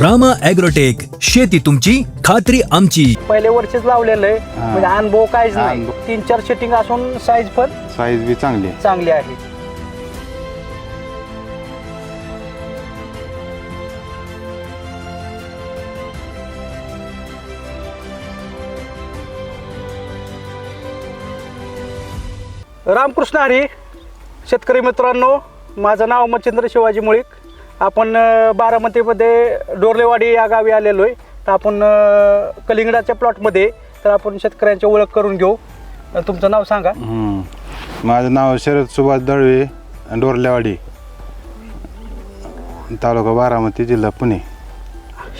Rama agrotech शेती तुमची खात्री आमची. पहिले वर्षच लावलेलं आहे. म्हणजे अनुभव काहीच नाही. अनुभव. तीन चार सेटिंग असून साईज पण साईज बी चांगली आहे. चांगली आहे. रामकृष्ण हरी शेतकरी मित्रांनो माझं नाव मच्छिंद्र शिवाजी मुळीक. आपण बारामतीमध्ये डोरलेवाडी या गावी आलेलो आहे. तर आपण कलिंगडाच्या प्लॉटमध्ये तर आपण शेतकऱ्यांची ओळख करून घेऊ. तुमचं नाव सांगा. माझं नाव शरद सुभाष दळवे डोरल्यावाडी तालुका बारामती जिल्हा पुणे.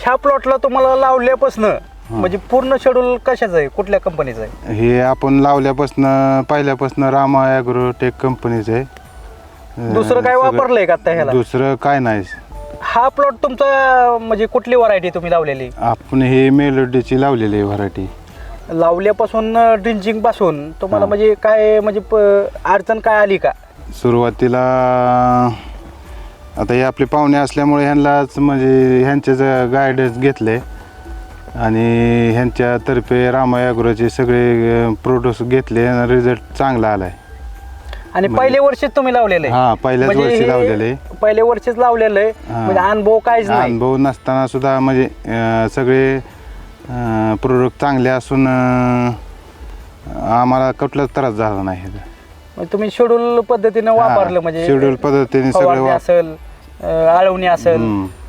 ह्या प्लॉटला तुम्हाला लावल्यापासनं म्हणजे पूर्ण शेड्यूल कशाचं आहे? कुठल्या कंपनीचं आहे? हे आपण लावल्यापासनं पहिल्यापासनं रामा ॲग्रोटेक कंपनीचं आहे. दुसरं काय वापरलंय का आता ह्याला? दुसरं काय नाही. हा प्लॉट तुमचा म्हणजे कुठली व्हरायटी तुम्ही लावलेली? आपण हे मेलोडीची लावलेली आहे व्हरायटी लावल्यापासून ड्रिंचिंगपासून तुम्हाला. म्हणजे काय म्हणजे प- अडचण काय आली का? सुरुवातीला आता हे आपले पाहुणे असल्यामुळे ह्यांनाच म्हणजे ह्यांचेच गायडन्स घेतले आणि ह्यांच्यातर्फे रामा ॲग्रोचे सगळे प्रोडक्ट्स घेतले आणि रिझल्ट चांगला आलाय. आणि म्हणजे- पहिले वर्षीच तुम्ही लावलेलं आहे हा पहिल्याच म्हणजे वर्षी हे लावलेले आहे. पहिले वर्षीच लावलेलं आहे. म्हणजे अनुभव काहीच नाही अनुभव नसताना सुद्धा म्हणजे अं, सगळे प्रोडक्ट चांगले असून अं, आम्हाला कुठलाच त्रास झाला नाही म्हणजे तुम्ही शेड्यूल पद्धतीने वापरलं म्हणजे शेड्यूल पद्धतीने सगळे फवारणी वाप- असेल आळवणी असेल.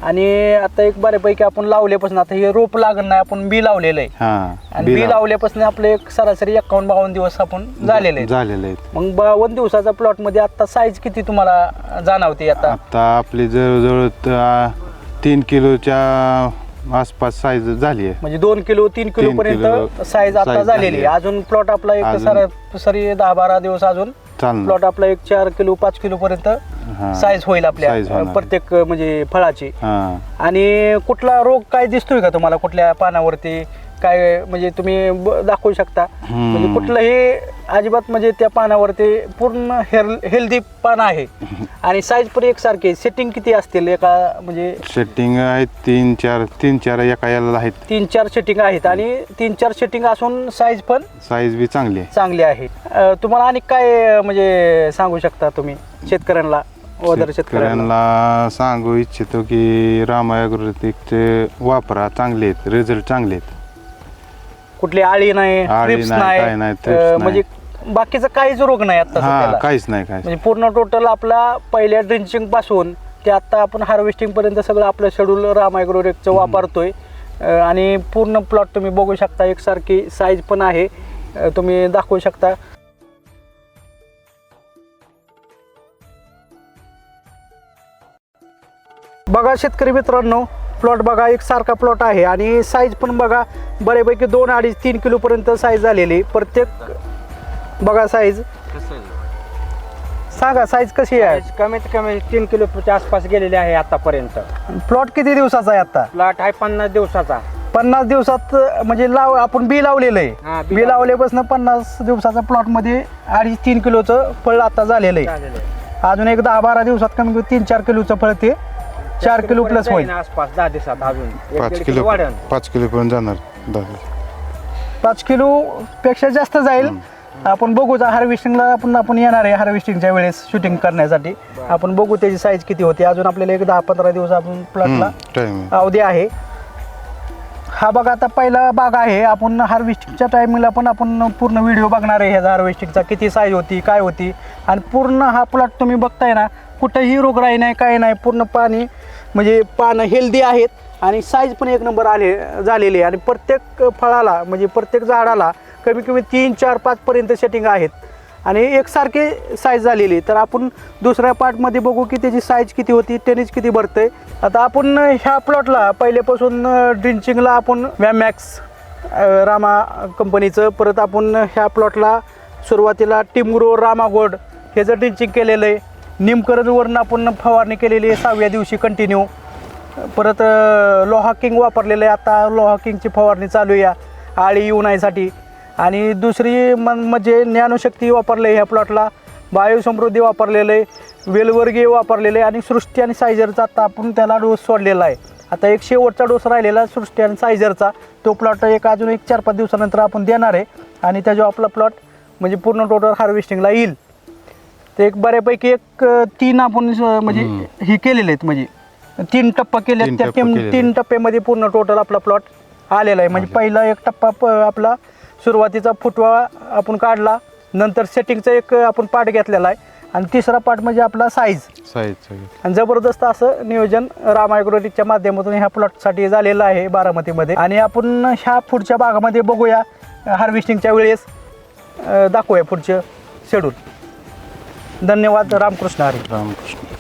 आणि आता एक बऱ्यापैकी आपण लावल्यापासून आता हे रोप लागण नाही आपण बी लावलेलं आहे आणि बी बी लाव- लावल्यापासून आपले एक सरासरी एकावन्न बावन्न दिवस आपण झालेले आहेत. झालेले आहेत. मग बावन्न दिवसाचा प्लॉटमध्ये आता साईज किती तुम्हाला जाणवते आता? आता आपली जवळजवळ तीन किलोच्या आसपास साईज झाली आहे. म्हणजे दोन किलो तीन किलो पर्यंत साईज आता झालेली झाली आहे. अजून प्लॉट आपला एक अजून- सरासरी दहा बारा दिवस अजून चालणार. प्लॉट आपला एक चार किलो पाच किलो पर्यंत हा. साईज होईल आपल्या होणार. प्रत्येक म्हणजे फळाची. हा. आणि कुठला रोग काय दिसतोय का तुम्हाला? कुठल्या पानावरती? काय म्हणजे तुम्ही ब- दाखवू शकता. म्हणजे कुठलंही अजिबात म्हणजे त्या पानावरती पूर्ण हेल्दी पान आहे. आणि साईज पण एकसारखी सेटिंग किती असतील एका म्हणजे? सेटिंग आहेत तीन चार तीन चार एका याला आहेत. तीन चार सेटिंग आहेत. आणि तीन चार सेटिंग असून साईज पण साईज बी चांगली आहे. चांगली आहे. अं, तुम्हाला आणि काय अं, म्हणजे सांगू शकता तुम्ही शेतकऱ्यांना वदर शेतकऱ्यांना? शेतकऱ्यांना सांगू इच्छितो की रामा ॲग्रोटेकचे वापरा चांगले आहेत. रिझल्ट चांगले आहेत. कुठली आळी नाही आळी ट्रिप्स नाही, काय नाही, thrips अं, नाही. म्हणजे बाकीचा काहीच रोग नाही आता हा सध्याला. काहीच नाही काय म्हणजे पूर्ण टोटल आपला पहिल्या ड्रिंचिंगपासून ते आता आपण हार्वेस्टिंग पर्यंत सगळं आपलं शेड्यूल रामायग्रोरेकचं वापरतोय. अं, आणि पूर्ण प्लॉट तुम्ही बघू शकता एकसारखी साईज पण आहे. अं, तुम्ही दाखवू शकता. बघा शेतकरी मित्रांनो प्लॉट बघा एक सारखा प्लॉट आहे आणि साईज पण बघा बऱ्यापैकी दोन अडीच तीन किलोपर्यंत साईज झालेली प्रत्येक बघा साईज सांगा साईज कशी आहे? कमीत कमी तीन किलोच्या आसपास गेलेले आहे आतापर्यंत. प्लॉट किती दिवसाचा आहे आता? प्लॉट आहे पन्नास दिवसाचा. पन्नास दिवसात म्हणजे लाव आपण बी लावलेलं हा, आहे बी बी लावल्यापासून पन्नास दिवसाचा प्लॉटमध्ये अडीच तीन किलोचं फळ आता झालेलं आहे. झालेलं आहे. अजून एक दहा बारा दिवसात कमी कमी तीन चार किलोचं फळ ते चार किलो प्लस होईल. आसपास दहा दिवसात अजून. एक पाच दीड किलो पाच किलो पर्यंत जाणार दहा पाच किलो पेक्षा जास्त जाईल. आपण बघू हार्वेस्टिंगला आपण आपण येणार आहे हार्वेस्टिंगच्या वेळेस शूटिंग करण्यासाठी. आपण बघू त्याची साईज किती होती. अजून आपल्याला एक दहा पंधरा दिवस आपण प्लॉटला टाइम अवधी आहे. हा बघा आता पहिला बाग आहे. आपण हार्वेस्टिंगच्या टायमिंगला पण आपण पूर्ण व्हिडिओ बघणार आहे. ह्याचा हार्वेस्टिंगचा किती साईज होती काय होती. आणि पूर्ण हा प्लॉट तुम्ही बघताय ना कुठंही रोगराई नाही काय नाही. पूर्ण पाणी म्हणजे पानं हेल्दी आहेत आणि साईज पण एक नंबर आले झालेली आहे. आणि प्रत्येक फळाला म्हणजे प्रत्येक झाडाला कमी कमी तीन चार पाचपर्यंत सेटिंग आहेत. आणि एकसारखी साईज झालेली तर आपण दुसऱ्या पार्टमध्ये बघू की त्याची साईज किती होती टेनिज किती भरते आता आपण ह्या प्लॉटला पहिल्यापासून ड्रिंचिंगला आपण वॅमॅक्स रामा कंपनीचं परत आपण ह्या प्लॉटला सुरुवातीला टिमग्रो रामा हे ह्याचं ड्रिंचिंग केलेलं आहे निमकरणवरून आपण फवारणी केलेली आहे सहाव्या दिवशी कंटिन्यू परत लोहा किंग वापरलेलं आहे. आता लोहा किंगची फवारणी चालू या आळी येऊ नयेसाठी. आणि दुसरी मन म्हणजे ज्ञानशक्ती वापरले ह्या प्लॉटला बायोसमृद्धी वापरलेलं आहे. वेलवर्गीय वापरलेलं आहे. आणि सृष्टी आणि सायझरचा आता आपण त्याला डोस सोडलेला आहे. आता एक शेवटचा डोस राहिलेला सृष्टी आणि सायझरचा. तो प्लॉट एक अजून एक चार पाच दिवसानंतर आपण देणार आहे. आणि त्याच्यावर आपला प्लॉट म्हणजे पूर्ण टोटल हार्वेस्टिंगला येईल. ते एक बऱ्यापैकी एक अं, तीन आपण स- म्हणजे हे केलेले आहेत म्हणजे तीन टप्पा केले तीन त्या टप्पे तीन केलेले. तीन टप्प्यामध्ये पूर्ण टोटल आपला प्लॉट आलेला आहे. म्हणजे पहिला एक टप्पा प- आपला सुरुवातीचा फुटवा आपण काढला नंतर सेटिंगचा एक आपण पार्ट घेतलेला आहे. आणि तिसरा पार्ट म्हणजे आपला साईज साईज आणि जबरदस्त असं नियोजन राम ॲग्रोटेकच्या माध्यमातून ह्या प्लॉटसाठी झालेलं आहे बारामतीमध्ये. आणि आपण ह्या पुढच्या भागामध्ये बघूया हार्वेस्टिंगच्या वेळेस अं, दाखवूया पुढचं शेड्यूल धन्यवाद रामकृष्ण हरी. रामकृष्ण.